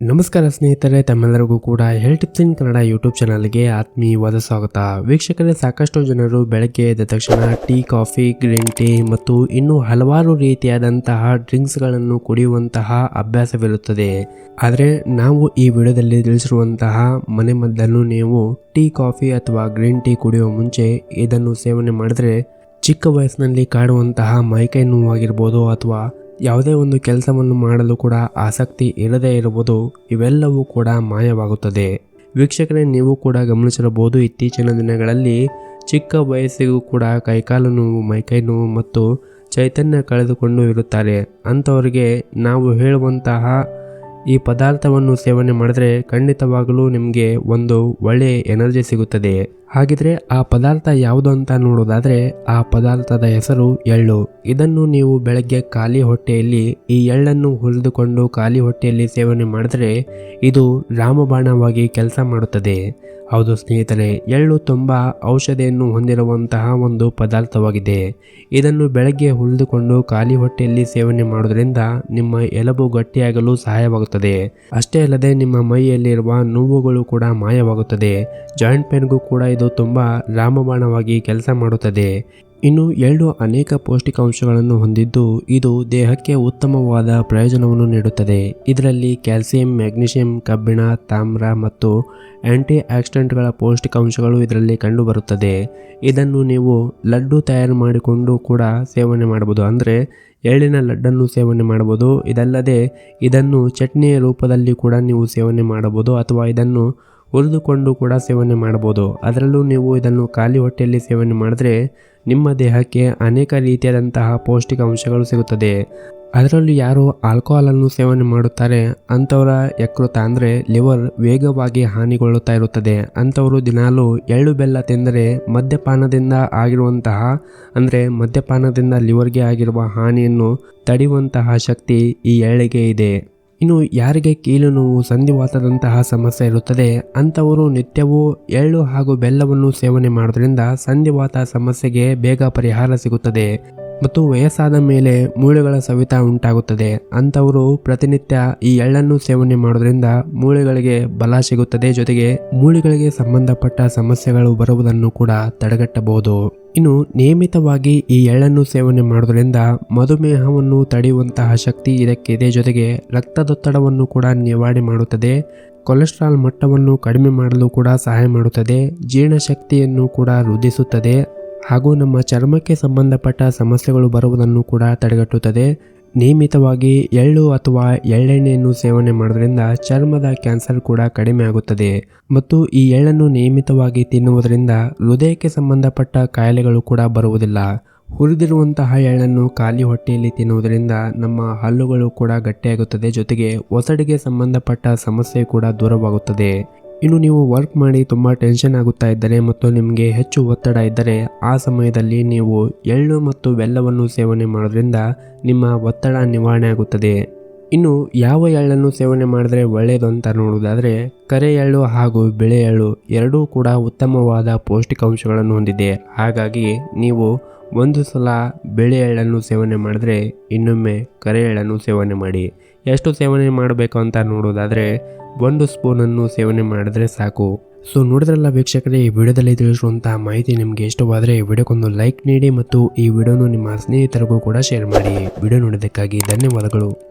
ನಮಸ್ಕಾರ ಸ್ನೇಹಿತರೆ, ತಮ್ಮೆಲ್ಲರಿಗೂ ಕೂಡ health tips in Kannada YouTube ಚಾನಲ್ಗೆ ಆತ್ಮೀಯವಾದ ಸ್ವಾಗತ. ವೀಕ್ಷಕರೇ, ಸಾಕಷ್ಟು ಜನರು ಬೆಳಗ್ಗೆ ಎದ್ದ ತಕ್ಷಣ ಟೀ, ಕಾಫಿ, ಗ್ರೀನ್ ಟೀ ಮತ್ತು ಇನ್ನೂ ಹಲವಾರು ರೀತಿಯಾದಂತಹ ಡ್ರಿಂಕ್ಸ್ಗಳನ್ನು ಕುಡಿಯುವಂತಹ ಅಭ್ಯಾಸವಿರುತ್ತದೆ. ಆದರೆ ನಾವು ಈ ವಿಡಿಯೋದಲ್ಲಿ ತಿಳಿಸಿರುವಂತಹ ಮನೆಮದ್ದನ್ನು ನೀವು ಟೀ, ಕಾಫಿ ಅಥವಾ ಗ್ರೀನ್ ಟೀ ಕುಡಿಯುವ ಮುಂಚೆ ಇದನ್ನು ಸೇವನೆ ಮಾಡಿದ್ರೆ ಚಿಕ್ಕ ವಯಸ್ಸಿನಲ್ಲಿ ಕಾಡುವಂತಹ ಮೈಕೈ ನೋವಾಗಿರ್ಬೋದು ಅಥವಾ ಯಾವುದೇ ಒಂದು ಕೆಲಸವನ್ನು ಮಾಡಲು ಕೂಡ ಆಸಕ್ತಿ ಇರದೇ ಇರುವುದು ಇವೆಲ್ಲವೂ ಕೂಡ ಮಾಯವಾಗುತ್ತದೆ. ವೀಕ್ಷಕರೇ, ನೀವು ಕೂಡ ಗಮನಿಸಿರಬಹುದು, ಇತ್ತೀಚಿನ ದಿನಗಳಲ್ಲಿ ಚಿಕ್ಕ ವಯಸ್ಸಿಗೂ ಕೂಡ ಕೈಕಾಲು ನೋವು ಮೈಕೈ ನೋವು ಮತ್ತು ಚೈತನ್ಯ ಕಳೆದುಕೊಂಡು ಇರುತ್ತಾರೆ. ಅಂಥವರಿಗೆ ನಾವು ಹೇಳುವಂತಹ ಈ ಪದಾರ್ಥವನ್ನು ಸೇವನೆ ಮಾಡಿದ್ರೆ ಖಂಡಿತವಾಗಲೂ ನಿಮಗೆ ಒಂದು ಒಳ್ಳೆಯ ಎನರ್ಜಿ ಸಿಗುತ್ತದೆ. ಹಾಗಿದ್ರೆ ಆ ಪದಾರ್ಥ ಯಾವುದು ಅಂತ ನೋಡೋದಾದ್ರೆ ಆ ಪದಾರ್ಥದ ಹೆಸರು ಎಳ್ಳು. ಇದನ್ನು ನೀವು ಬೆಳಗ್ಗೆ ಖಾಲಿ ಹೊಟ್ಟೆಯಲ್ಲಿ ಈ ಎಳ್ಳನ್ನು ಹುರಿದುಕೊಂಡು ಖಾಲಿ ಹೊಟ್ಟೆಯಲ್ಲಿ ಸೇವನೆ ಮಾಡಿದ್ರೆ ಇದು ರಾಮಬಾಣವಾಗಿ ಕೆಲಸ ಮಾಡುತ್ತದೆ. ಹೌದು ಸ್ನೇಹಿತರೆ, ಎಳ್ಳು ತುಂಬ ಔಷಧಿಯನ್ನು ಹೊಂದಿರುವಂತಹ ಒಂದು ಪದಾರ್ಥವಾಗಿದೆ. ಇದನ್ನು ಬೆಳಗ್ಗೆ ಹುರಿದುಕೊಂಡು ಖಾಲಿ ಹೊಟ್ಟೆಯಲ್ಲಿ ಸೇವನೆ ಮಾಡುವುದರಿಂದ ನಿಮ್ಮ ಎಲುಬು ಗಟ್ಟಿಯಾಗಲು ಸಹಾಯವಾಗುತ್ತದೆ. ಅಷ್ಟೇ ಅಲ್ಲದೆ ನಿಮ್ಮ ಮೈಯಲ್ಲಿರುವ ನೋವುಗಳು ಕೂಡ ಮಾಯವಾಗುತ್ತದೆ. ಜಾಯಿಂಟ್ ಪೇನ್ಗೂ ಕೂಡ ಇದು ತುಂಬ ರಾಮಬಾಣವಾಗಿ ಕೆಲಸ ಮಾಡುತ್ತದೆ. ಇನ್ನು ಎಳ್ಳು ಅನೇಕ ಪೌಷ್ಟಿಕಾಂಶಗಳನ್ನು ಹೊಂದಿದ್ದು, ಇದು ದೇಹಕ್ಕೆ ಉತ್ತಮವಾದ ಪ್ರಯೋಜನವನ್ನು ನೀಡುತ್ತದೆ. ಇದರಲ್ಲಿ ಕ್ಯಾಲ್ಸಿಯಂ ಮ್ಯಾಗ್ನೀಷಿಯಂ ಕಬ್ಬಿಣ, ತಾಮ್ರ ಮತ್ತು ಆಂಟಿ ಆಕ್ಸಿಡೆಂಟ್ಗಳ ಪೌಷ್ಟಿಕಾಂಶಗಳು ಇದರಲ್ಲಿ ಕಂಡುಬರುತ್ತದೆ. ಇದನ್ನು ನೀವು ಲಡ್ಡು ತಯಾರು ಮಾಡಿಕೊಂಡು ಕೂಡ ಸೇವನೆ ಮಾಡಬಹುದು. ಅಂದರೆ ಎಳ್ಳಿನ ಲಡ್ಡನ್ನು ಸೇವನೆ ಮಾಡಬಹುದು. ಇದಲ್ಲದೆ ಇದನ್ನು ಚಟ್ನಿಯ ರೂಪದಲ್ಲಿ ಕೂಡ ನೀವು ಸೇವನೆ ಮಾಡಬಹುದು ಅಥವಾ ಇದನ್ನು ಹುರಿದುಕೊಂಡು ಕೂಡ ಸೇವನೆ ಮಾಡಬಹುದು. ಅದರಲ್ಲೂ ನೀವು ಇದನ್ನು ಖಾಲಿ ಹೊಟ್ಟೆಯಲ್ಲಿ ಸೇವನೆ ಮಾಡಿದ್ರೆ ನಿಮ್ಮ ದೇಹಕ್ಕೆ ಅನೇಕ ರೀತಿಯಾದಂತಹ ಪೌಷ್ಟಿಕಾಂಶಗಳು ಸಿಗುತ್ತದೆ. ಅದರಲ್ಲೂ ಯಾರು ಆಲ್ಕೋಹಾಲನ್ನು ಸೇವನೆ ಮಾಡುತ್ತಾರೆ ಅಂಥವರ ಯಕೃತ ಅಂದರೆ ಲಿವರ್ ವೇಗವಾಗಿ ಹಾನಿಗೊಳ್ಳುತ್ತಾ ಇರುತ್ತದೆ. ಅಂಥವರು ದಿನಾಲೂ ಎಳ್ಳು ಬೆಲ್ಲ ತಿಂದರೆ ಮದ್ಯಪಾನದಿಂದ ಆಗಿರುವಂತಹ ಅಂದರೆ ಮದ್ಯಪಾನದಿಂದ ಲಿವರ್ಗೆ ಆಗಿರುವ ಹಾನಿಯನ್ನು ತಡೆಯುವಂತಹ ಶಕ್ತಿ ಈ ಎಳ್ಳಿಗೆ ಇದೆ. ಇನ್ನು ಯಾರಿಗೆ ಕೀಲು ನೋವು ಸಂಧಿವಾತದಂತಹ ಸಮಸ್ಯೆ ಇರುತ್ತದೆ, ಅಂಥವರು ನಿತ್ಯವೂ ಎಳ್ಳು ಹಾಗೂ ಬೆಲ್ಲವನ್ನು ಸೇವನೆ ಮಾಡೋದ್ರಿಂದ ಸಂಧಿವಾತ ಸಮಸ್ಯೆಗೆ ಬೇಗ ಪರಿಹಾರ ಸಿಗುತ್ತದೆ. ಮತ್ತು ವಯಸ್ಸಾದ ಮೇಲೆ ಮೂಳೆಗಳ ಸವಿತ ಉಂಟಾಗುತ್ತದೆ. ಅಂಥವರು ಪ್ರತಿನಿತ್ಯ ಈ ಎಳ್ಳನ್ನು ಸೇವನೆ ಮಾಡೋದ್ರಿಂದ ಮೂಳೆಗಳಿಗೆ ಬಲ ಸಿಗುತ್ತದೆ. ಜೊತೆಗೆ ಮೂಳೆಗಳಿಗೆ ಸಂಬಂಧಪಟ್ಟ ಸಮಸ್ಯೆಗಳು ಬರುವುದನ್ನು ಕೂಡ ತಡೆಗಟ್ಟಬಹುದು. ಇನ್ನು ನಿಯಮಿತವಾಗಿ ಈ ಎಳ್ಳನ್ನು ಸೇವನೆ ಮಾಡೋದ್ರಿಂದ ಮಧುಮೇಹವನ್ನು ತಡೆಯುವಂತಹ ಶಕ್ತಿ ಇದಕ್ಕಿದೆ. ಜೊತೆಗೆ ರಕ್ತದೊತ್ತಡವನ್ನು ಕೂಡ ನಿವಾರಣೆ ಮಾಡುತ್ತದೆ. ಕೊಲೆಸ್ಟ್ರಾಲ್ ಮಟ್ಟವನ್ನು ಕಡಿಮೆ ಮಾಡಲು ಕೂಡ ಸಹಾಯ ಮಾಡುತ್ತದೆ. ಜೀರ್ಣಶಕ್ತಿಯನ್ನು ಕೂಡ ವೃದ್ಧಿಸುತ್ತದೆ. ಹಾಗೂ ನಮ್ಮ ಚರ್ಮಕ್ಕೆ ಸಂಬಂಧಪಟ್ಟ ಸಮಸ್ಯೆಗಳು ಬರುವುದನ್ನು ಕೂಡ ತಡೆಗಟ್ಟುತ್ತದೆ. ನಿಯಮಿತವಾಗಿ ಎಳ್ಳು ಅಥವಾ ಎಳ್ಳೆಣ್ಣೆಯನ್ನು ಸೇವನೆ ಮಾಡೋದ್ರಿಂದ ಚರ್ಮದ ಕ್ಯಾನ್ಸರ್ ಕೂಡ ಕಡಿಮೆ ಆಗುತ್ತದೆ. ಮತ್ತು ಈ ಎಳ್ಳನ್ನು ನಿಯಮಿತವಾಗಿ ತಿನ್ನುವುದರಿಂದ ಹೃದಯಕ್ಕೆ ಸಂಬಂಧಪಟ್ಟ ಕಾಯಿಲೆಗಳು ಕೂಡ ಬರುವುದಿಲ್ಲ. ಹುರಿದಿರುವಂತಹ ಎಳ್ಳನ್ನು ಖಾಲಿ ಹೊಟ್ಟೆಯಲ್ಲಿ ತಿನ್ನುವುದರಿಂದ ನಮ್ಮ ಹಲ್ಲುಗಳು ಕೂಡ ಗಟ್ಟಿಯಾಗುತ್ತದೆ. ಜೊತೆಗೆ ಒಸಡಿಗೆ ಸಂಬಂಧಪಟ್ಟ ಸಮಸ್ಯೆ ಕೂಡ ದೂರವಾಗುತ್ತದೆ. ಇನ್ನು ನೀವು ವರ್ಕ್ ಮಾಡಿ ತುಂಬ ಟೆನ್ಷನ್ ಆಗುತ್ತಾ ಇದ್ದರೆ ಮತ್ತು ನಿಮಗೆ ಹೆಚ್ಚು ಒತ್ತಡ ಇದ್ದರೆ, ಆ ಸಮಯದಲ್ಲಿ ನೀವು ಎಳ್ಳು ಮತ್ತು ಬೆಲ್ಲವನ್ನು ಸೇವನೆ ಮಾಡೋದ್ರಿಂದ ನಿಮ್ಮ ಒತ್ತಡ ನಿವಾರಣೆ ಆಗುತ್ತದೆ. ಇನ್ನು ಯಾವ ಎಳ್ಳನ್ನು ಸೇವನೆ ಮಾಡಿದ್ರೆ ಒಳ್ಳೆಯದು ಅಂತ ನೋಡುವುದಾದರೆ, ಕರೆ ಎಳ್ಳು ಹಾಗೂ ಬಿಳೆ ಎಳ್ಳು ಎರಡೂ ಕೂಡ ಉತ್ತಮವಾದ ಪೌಷ್ಟಿಕಾಂಶಗಳನ್ನು ಹೊಂದಿದೆ. ಹಾಗಾಗಿ ನೀವು ಒಂದು ಸಲ ಬಿಳೆ ಎಳ್ಳನ್ನು ಸೇವನೆ ಮಾಡಿದ್ರೆ ಇನ್ನೊಮ್ಮೆ ಕರೆ ಎಳ್ಳನ್ನು ಸೇವನೆ ಮಾಡಿ. ಎಷ್ಟು ಸೇವನೆ ಮಾಡಬೇಕು ಅಂತ ನೋಡೋದಾದರೆ ಒಂದು ಸ್ಪೂನನ್ನು ಸೇವನೆ ಮಾಡಿದ್ರೆ ಸಾಕು. ಸೊ ನೋಡಿದ್ರಲ್ಲ ವೀಕ್ಷಕರೇ, ಈ ವಿಡಿಯೋದಲ್ಲಿ ತಿಳಿಸುವಂತಹ ಮಾಹಿತಿ ನಿಮಗೆ ಇಷ್ಟವಾದರೆ ಈ ವಿಡಿಯೋಕ್ಕೊಂದು ಲೈಕ್ ನೀಡಿ ಮತ್ತು ಈ ವಿಡಿಯೋನು ನಿಮ್ಮ ಸ್ನೇಹಿತರಿಗೂ ಕೂಡ ಶೇರ್ ಮಾಡಿ. ವಿಡಿಯೋ ನೋಡೋದಕ್ಕಾಗಿ ಧನ್ಯವಾದಗಳು.